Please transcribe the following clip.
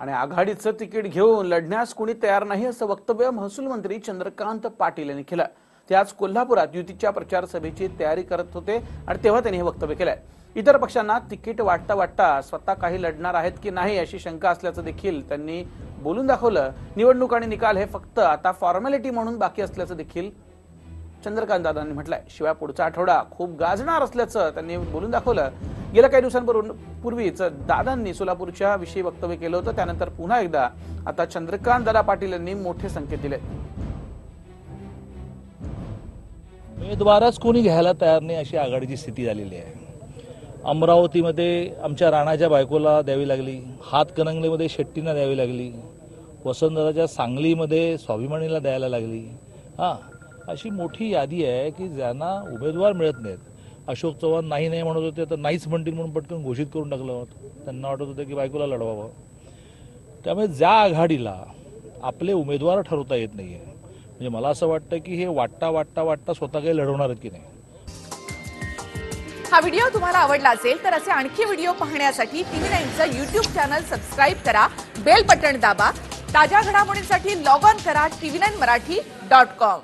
आणि आघाडीचं तिकीट घेऊन लढण्यास कुणी तयार नाही असं वक्तव्य महसूल मंत्री चंद्रकांत पाटील यांनी केलं. ते आज कोल्हापुरात युतीच्या प्रचार सभेची तयारी करत होते आणि तेव्हा त्यांनी हे वक्तव्य केलंय. इतर पक्षांना तिकीट वाटता वाटता स्वतः काही लढणार आहेत की नाही अशी शंका असल्याचं देखील त्यांनी बोलून दाखवलं. निवडणूक आणि निकाल हे फक्त आता फॉर्मॅलिटी म्हणून बाकी असल्याचं देखील चंद्रकांत दादांनी म्हटलंय शिवाय पुढचा आठवडा खूप गाजणार असल्याचं त्यांनी बोलून दाखवलं. गेल्या काही दिवसांपूर्वीच दादांनी सोलापूरच्या विषयी वक्तव्य केलं होतं त्यानंतर पुन्हा एकदा आता चंद्रकांत दादा पाटील यांनी मोठे संकेत दिले उमेदवारच कोणी घ्यायला तयार नाही अशी आघाडीची स्थिती झालेली आहे. अमरावतीमध्ये आमच्या राणाच्या बायकोला द्यावी लागली हातकणंगलेमध्ये शेट्टींना द्यावी लागली वसंतदाच्या सांगलीमध्ये स्वाभिमानीला द्यायला लागली. हां अशी मोठी यादी आहे की ज्यांना उमेदवार मिळत नाहीत. अशोक चव्हाण नाही नाही म्हणत होते तर नाहीच म्हणतील म्हणून पटकन घोषित करून टाकलं होतं. त्यांना वाटत होतं की बायकोला लढवावं. त्यामुळे ज्या आघाडीला आपले उमेदवार ठरवता येत नाही आहे म्हणजे मला असं वाटतं की हे वाटता वाटता वाटता स्वतः काही लढवणार की नाही. हा व्हिडिओ तुम्हाला आवडला असेल तर असे आणखी व्हिडिओ पाहण्यासाठी टीव्ही नाईनचं युट्यूब चॅनल सबस्क्राईब करा बेल बटन दाबा ताज्या घडामोडींसाठी लॉग ऑन करा TV nine Marathi dot com.